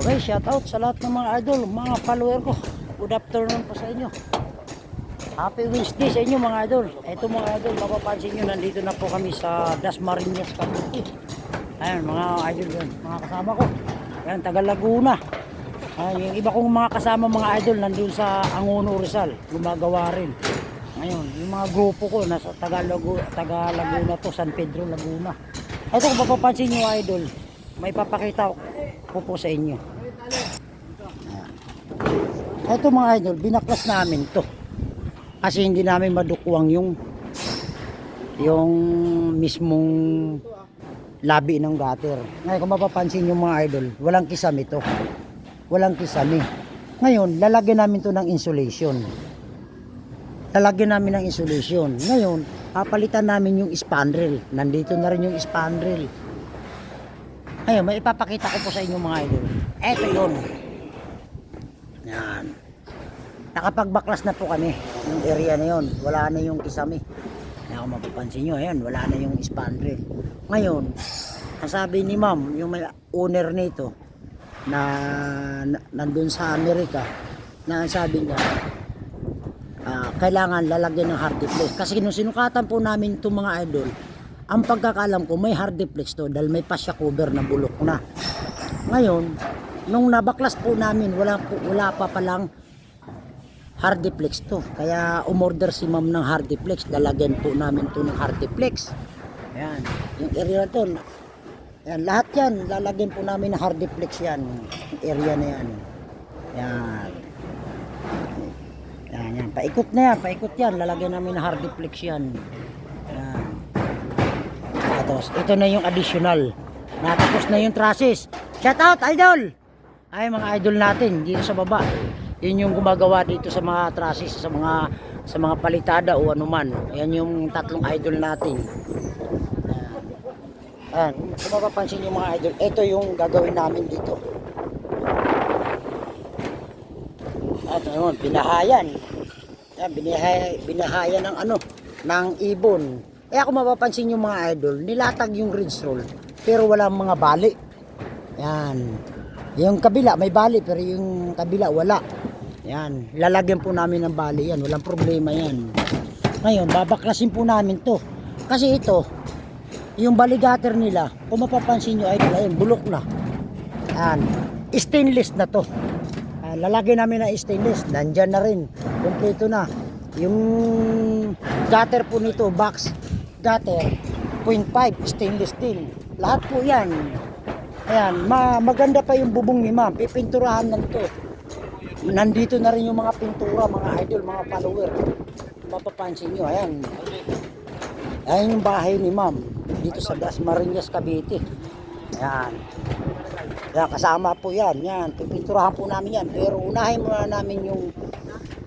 Okay, shout out sa lahat ng mga idol, mga follower ko. Good afternoon po sa inyo. Happy Wednesday sa inyo mga idol. Ito mga idol, mapapansin nyo, nandito na po kami sa Dasmariñas, Cavite. Ayan, mga idol yun, mga kasama ko. Ayan, taga Laguna. Ayan, yung iba kong mga kasama mga idol, nandun sa Angono Rizal, gumagawa rin. Ngayon, yung mga grupo ko, nasa taga, Lagu taga Laguna to, San Pedro, Laguna. Ito kung mapapansin nyo idol, may papakita ko po sa inyo. Ayan. Ito mga idol, binaklas namin to. Kasi hindi namin madukuang yung yung mismong labi ng gutter. Ngayon kung mapapansin yung mga idol, walang kisame ito. Walang kisame. Ngayon, lalagyan namin to ng insulation. Lalagyan namin ng insulation. Ngayon, papalitan namin yung spandrel. Nandito na rin yung spandrel. Ngayon, may ipapakita ko po sa inyo mga idol. Eto yun. Yan. Nakapagbaklas na po kami. Yung area na yun. Wala na yung kisame. Kaya kung mapapansin nyo, ayan, wala na yung spandrel. Ngayon, ang sabi ni ma'am, yung may owner nito, na, na nandun sa Amerika, na ang sabi niya, ah, kailangan lalagyan ng hard deflex. Kasi nung sinukatan po namin itong mga idol, ang pagkakalam ko may hard deflex to dahil may pasya cover na bulok na. Ngayon, nung nabaklas po namin, wala, po, wala pa palang hard deflex to. Kaya umorder si ma'am ng hard deflex. Lalagyan po namin to ng hard deflex. Ayan. Yung area to. Ayan, lahat yan. Lalagyan po namin ng hard deflex yan. Area na yan. Ayan. Yan, yan. Paikot na yan. Paikot yan. Lalagyan namin ng hard deflex yan. Ayan. Tapos, ito na yung additional. Natapos na yung trusses. Shout out, idol! Ay, mga idol natin dito sa baba. Yun yung gumagawa dito sa mga trusses, sa mga sa mga palitada o anuman. Yan yung tatlong idol natin. Ayan. Kung mapapansin yung mga idol, ito yung gagawin namin dito. At yun, binahayan. Yan, binahay, binahayan ng ano, ng ibon. Kaya kung mapapansin yung mga idol, nilatag yung ridge roll, pero walang mga bali. Yan. Yung kabila may bali, pero yung kabila wala. Yan. Lalagyan po namin ng bali yan. Walang problema yan. Ngayon, babaklasin po namin to. Kasi ito, yung baligater nila, kung mapapansin nyo, idol, ayun, bulok na. Yan. Stainless na to. Ah, lalagyan namin ng stainless. Nandyan na rin. Kompleto na. Yung gutter po nito, box gutter, 0.5 stainless steel. Lahat po yan. Ayan, ma maganda pa yung bubong ni ma'am. Pipinturahan lang to. Nandito na rin yung mga pintura, mga idol, mga follower. Mapapansin nyo, ayan. Ayan yung bahay ni ma'am. Dito sa Dasmariñas, Cavite. Ayan. Yan, kasama po yan. Yan, pipinturahan po namin yan. Pero unahin muna namin yung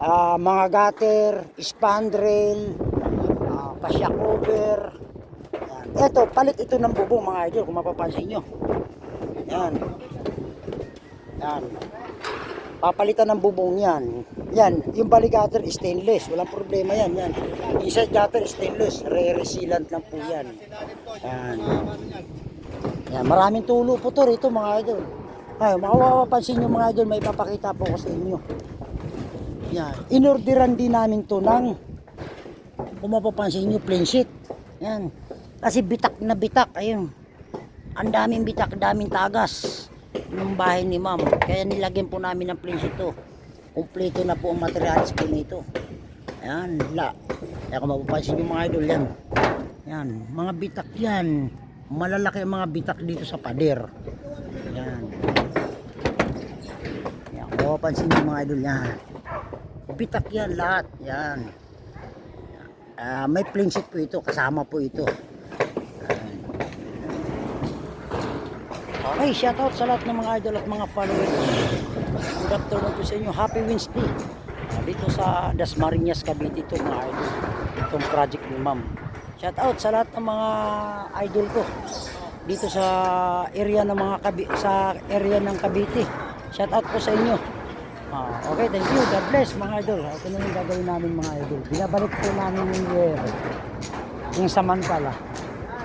ah, mga gutter, spandrel, uh, pasya cover. Yan. Ito, palit ito ng bubong mga idol kung mapapansin nyo. Yan. Yan. Papalitan ng bubong yan. Yan, yung bali gutter stainless. Walang problema yan. Yan. Yung side gutter stainless. Re-resealant lang po yan. Yan. Yan, maraming tulo po to rito mga idol. Ay, makapapansin nyo mga idol, may papakita po ko sa inyo. Yan, inorderan din namin to ng kung mapapansin nyo, plain sheet. Yan. Kasi bitak na bitak, ayun. Ang daming bitak, daming tagas ng bahay ni ma'am. Kaya nilagyan po namin ng plain sheet to. Kompleto na po ang materials po nito. Yan, la. Kaya kung mapapansin nyo mga idol yan. Yan, mga bitak yan malalaki ang mga bitak dito sa pader. Yan. Yan. Kung mapapansin niyo mga idol yan. Bitak yan lahat. Yan. Ah, may plain sheet po ito. Kasama po ito. Okay, shoutout sa lahat ng mga idol at mga followers. Good afternoon po sa inyo. Happy Wednesday. Ah, dito sa Dasmariñas, Cavite ito mga idol. Itong project ni ma'am. Shout out sa lahat ng mga idol ko dito sa area ng mga Kabi sa area ng Cavite. Shout out po sa inyo. Ah, okay, thank you. God bless mga idol. Ito na yung gagawin namin mga idol. Binabalik po namin yung year. Yung samantala.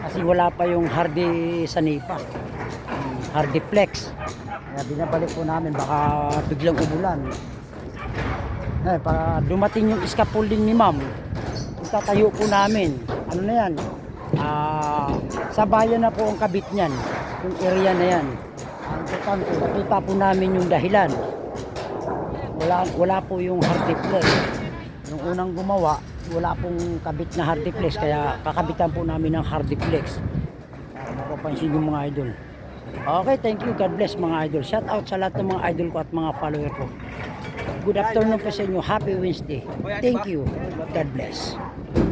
Kasi wala pa yung hardy sa nipa. Yung hardy flex. Kaya binabalik po namin, baka biglang umulan. Eh, para dumating yung scaffolding ni ma'am, itatayo po namin. Ano na yan? Ah, sa bayan na po ang kabit niyan. Yung area na yan. Ang importante, nakita po namin yung dahilan. Wala, wala po yung hardiplex. Yung unang gumawa, wala pong kabit na hardiplex. Kaya kakabitan po namin ng hardiplex. Para mapapansin yung mga idol. Okay, thank you. God bless mga idol. Shout out sa lahat ng mga idol ko at mga follower ko. Good afternoon po sa inyo. Happy Wednesday. Thank you. God bless.